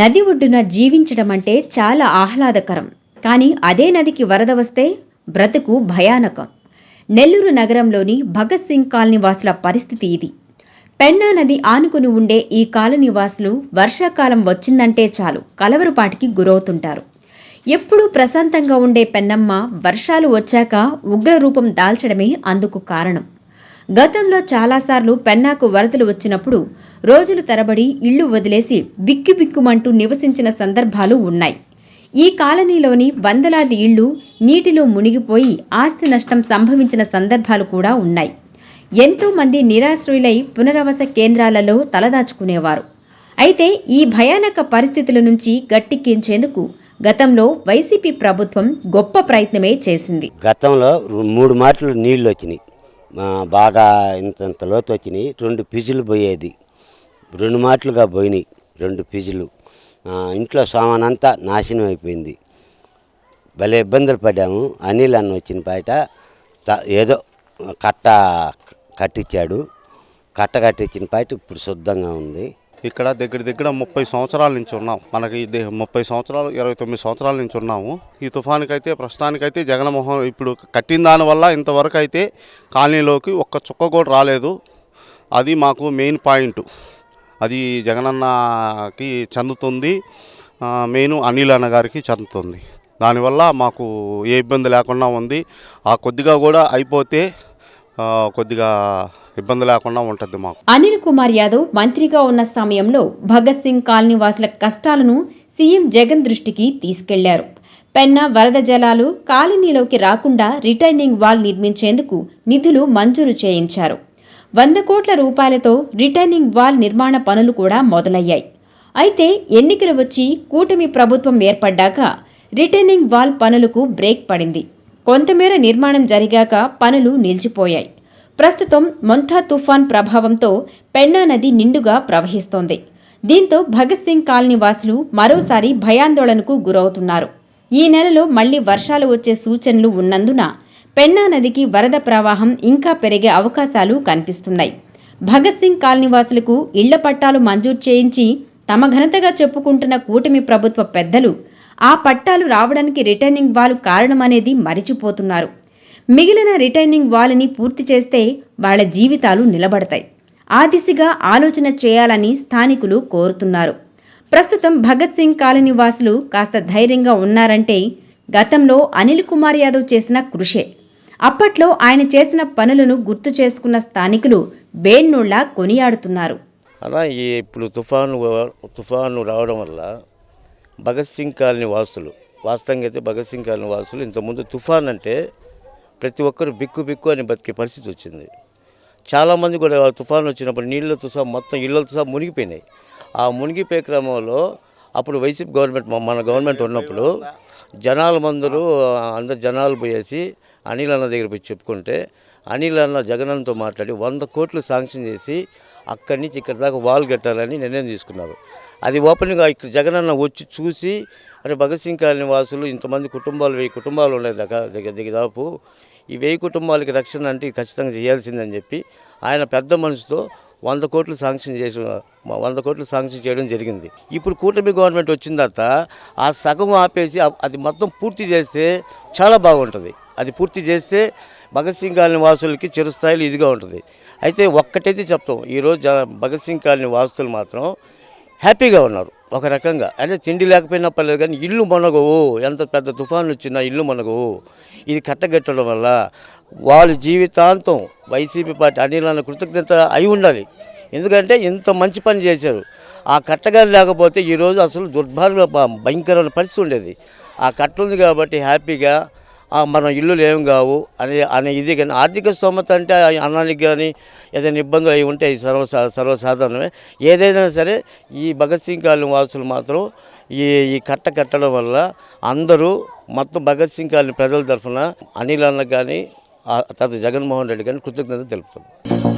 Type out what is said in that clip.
నది ఒడ్డున జీవించడం అంటే చాలా ఆహ్లాదకరం. కానీ అదే నదికి వరద వస్తే బ్రతుకు భయానకం. నెల్లూరు నగరంలోని భగత్ సింగ్ కాలనీ వాసుల పరిస్థితి ఇది. పెన్నా నది ఆనుకుని ఉండే ఈ కాలనీ వాసులు వర్షాకాలం వచ్చిందంటే చాలు కలవరపాటికి గురవుతుంటారు. ఎప్పుడూ ప్రశాంతంగా ఉండే పెన్నమ్మ వర్షాలు వచ్చాక ఉగ్రరూపం దాల్చడమే అందుకు కారణం. గతంలో చాలాసార్లు పెన్నాకు వరదలు వచ్చినప్పుడు రోజులు తరబడి ఇళ్ళు వదిలేసి బిక్కుబిక్కుమంటూ నివసించిన సందర్భాలు ఉన్నాయి. ఈ కాలనీలోని వందలాది ఇళ్ళు నీటిలో మునిగిపోయి ఆస్తి నష్టం సంభవించిన సందర్భాలు కూడా ఉన్నాయి. ఎంతో మంది నిరాశ్రయులై పునరావాస కేంద్రాలలో తలదాచుకునేవారు. అయితే ఈ భయానక పరిస్థితుల నుంచి గట్టెక్కించేందుకు గతంలో వైసీపీ ప్రభుత్వం గొప్ప ప్రయత్నమే చేసింది. గతంలో మూడు మాటలు నీళ్ళు వచ్చినాయి బాగా ఇంత ఇంత లోతు వచ్చినాయి. రెండు పిజులు పోయేది. రెండు మాటలుగా పోయినాయి. రెండు పిజులు. ఇంట్లో సామాన్ అంతా నాశనం అయిపోయింది. భలే ఇబ్బందులు పడ్డాము. అనిల్ అన్న వచ్చిన బయట త- ఏదో కట్ట కట్టించాడు కట్ట కట్టించిన బయట ఇప్పుడు శుద్ధంగా ఉంది. ఇక్కడ దగ్గర దగ్గర ముప్పై సంవత్సరాల నుంచి ఉన్నాం. మనకి ముప్పై సంవత్సరాలు ఇరవై తొమ్మిది సంవత్సరాల నుంచి ఉన్నాము. ఈ తుఫానికైతే ప్రస్తుతానికైతే జగన్మోహన్ ఇప్పుడు కట్టిన దానివల్ల ఇంతవరకు అయితే కాలనీలోకి ఒక్క చుక్క కూడా రాలేదు. అది మాకు మెయిన్ పాయింట్. అది జగనన్నకి చెందుతుంది. మెయిన్ అనిల్ అన్న గారికి చెందుతుంది. దానివల్ల మాకు ఏ ఇబ్బంది లేకుండా ఉంది. ఆ కొద్దిగా కూడా అయిపోతే కొద్దిగా ఇబ్బంది లేకుండా ఉంటుంది మాకు. అనిల్ కుమార్ యాదవ్ మంత్రిగా ఉన్న సమయంలో భగత్ సింగ్ కాలనీ వాసుల కష్టాలను సీఎం జగన్ దృష్టికి తీసుకెళ్ళారు. పెన్నా వరద జలాలు కాలనీలోకి రాకుండా రిటైనింగ్ వాల్ నిర్మించేందుకు నిధులు మంజూరు చేయించారు. వంద కోట్ల రూపాయలతో రిటైనింగ్ వాల్ నిర్మాణ పనులు కూడా మొదలయ్యాయి. అయితే ఎన్నికలు వచ్చి కూటమి ప్రభుత్వం ఏర్పడ్డాక రిటైనింగ్ వాల్ పనులకు బ్రేక్ పడింది. కొంతమేర నిర్మాణం జరిగాక పనులు నిలిచిపోయాయి. ప్రస్తుతం మొంథా తుఫాన్ ప్రభావంతో పెన్నా నది నిండుగా ప్రవహిస్తోంది. దీంతో భగత్ సింగ్ కాలనీ వాసులు మరోసారి భయాందోళనకు గురవుతున్నారు. ఈ నెలలో మళ్ళీ వర్షాలు వచ్చే సూచనలు ఉన్నందున పెన్నా నదికి వరద ప్రవాహం ఇంకా పెరిగే అవకాశాలు కనిపిస్తున్నాయి. భగత్ సింగ్ కాలనీ వాసులకు ఇళ్ళ పట్టాలు మంజూరు చేయించి తమ ఘనతగా చెప్పుకుంటున్న కూటమి ప్రభుత్వ పెద్దలు ఆ పట్టాలు రావడానికి రిటర్నింగ్ వాళ్ళు కారణమనేది మరిచిపోతున్నారు. మిగిలిన రిటైనింగ్ వాల్ని పూర్తి చేస్తే వాళ్ళ జీవితాలు నిలబడతాయి. ఆ దిశగా ఆలోచన చేయాలని స్థానికులు కోరుతున్నారు. ప్రస్తుతం భగత్ సింగ్ కాలనీ వాసులు కాస్త ధైర్యంగా ఉన్నారంటే గతంలో అనిల్ కుమార్ యాదవ్ చేసిన కృషే. అప్పట్లో ఆయన చేసిన పనులను గుర్తు చేసుకున్న స్థానికులు వేణుళ్ళా కొనియాడుతున్నారు. అలా ఇప్పుడు తుఫాను తుఫాను రావడం వల్ల భగత్ సింగ్ కాలనీ వాసులు వాస్తవంగా అయితే భగత్ సింగ్ కాలనీ వాసులు ఇంతకుముందు తుఫాన్ అంటే ప్రతి ఒక్కరు బిక్కు బిక్కు అని బతికే పరిస్థితి వచ్చింది చాలామంది కూడా తుఫాను తుఫాన్ వచ్చినప్పుడు నీళ్ళతో సహా మొత్తం ఇళ్ళతో సహా మునిగిపోయినాయి ఆ మునిగిపోయే క్రమంలో అప్పుడు వైసీపీ గవర్నమెంట్ మన గవర్నమెంట్ ఉన్నప్పుడు జనాల మందరూ అందరు జనాలు పోయేసి అనిల్ అన్న దగ్గర పోయి చెప్పుకుంటే అనిల్ అన్న జగనన్నతో మాట్లాడి వంద కోట్లు శాంక్షన్ చేసి అక్కడి నుంచి ఇక్కడ దాకా వాల్ కట్టాలని నిర్ణయం తీసుకున్నారు అది ఓపెన్గా ఇక్కడ జగనన్న వచ్చి చూసి అరే భగత్ సింగ్ కాలనీ వాసులు ఇంతమంది కుటుంబాలు వెయ్యి కుటుంబాలు ఉన్నాయి దగ్గర దగ్గర దగ్గర దాపు ఈ వెయ్యి కుటుంబాలకి రక్షణ అంటే ఖచ్చితంగా చేయాల్సిందని చెప్పి ఆయన పెద్ద మనసుతో వంద కోట్లు శాంక్షన్ చేసి వంద కోట్లు శాంక్షన్ చేయడం జరిగింది. ఇప్పుడు కూటమి గవర్నమెంట్ వచ్చిన తర్వాత ఆ సగం ఆపేసి అది మొత్తం పూర్తి చేస్తే చాలా బాగుంటుంది. అది పూర్తి చేస్తే భగత్ సింగ్ కాలనీ వాసులకి చిరుస్థాయిలో ఇదిగా ఉంటుంది. అయితే ఒక్కటైతే చెప్తాం ఈరోజు భగత్ సింగ్ కాలనీ వాసులు మాత్రం హ్యాపీగా ఉన్నారు. ఒక రకంగా. అంటే తిండి లేకపోయినా పర్లేదు కానీ ఇల్లు మునగవు. ఎంత పెద్ద తుఫాను వచ్చినా ఇల్లు మునగవు. ఇది కట్టగట్టడం వల్ల వాళ్ళ జీవితాంతం వైసీపీ పార్టీ అనిల్ అన్న కృతజ్ఞత అయి ఉండాలి. ఎందుకంటే ఇంత మంచి పని చేశారు. ఆ కట్టగాలి లేకపోతే ఈరోజు అసలు దుర్భాగ్య భయంకరమైన పరిస్థితి ఉండేది. ఆ కట్ట ఉంది కాబట్టి హ్యాపీగా మన ఇల్లులు ఏం కావు అనే అనే ఇది కానీ ఆర్థిక స్తోమత అంటే అన్నానికి కానీ ఏదైనా ఇబ్బందులు అవి ఉంటే సర్వ సర్వసాధారణమే. ఏదైనా సరే ఈ భగత్ సింగ్ కాలనీ వాసులు మాత్రం ఈ ఈ కట్ట కట్టడం వల్ల అందరూ మొత్తం భగత్ సింగ్ కాలనీ ప్రజల తరఫున అనిల్ అన్న కానీ తర్వాత జగన్మోహన్ రెడ్డి కానీ కృతజ్ఞత తెలుపుతాం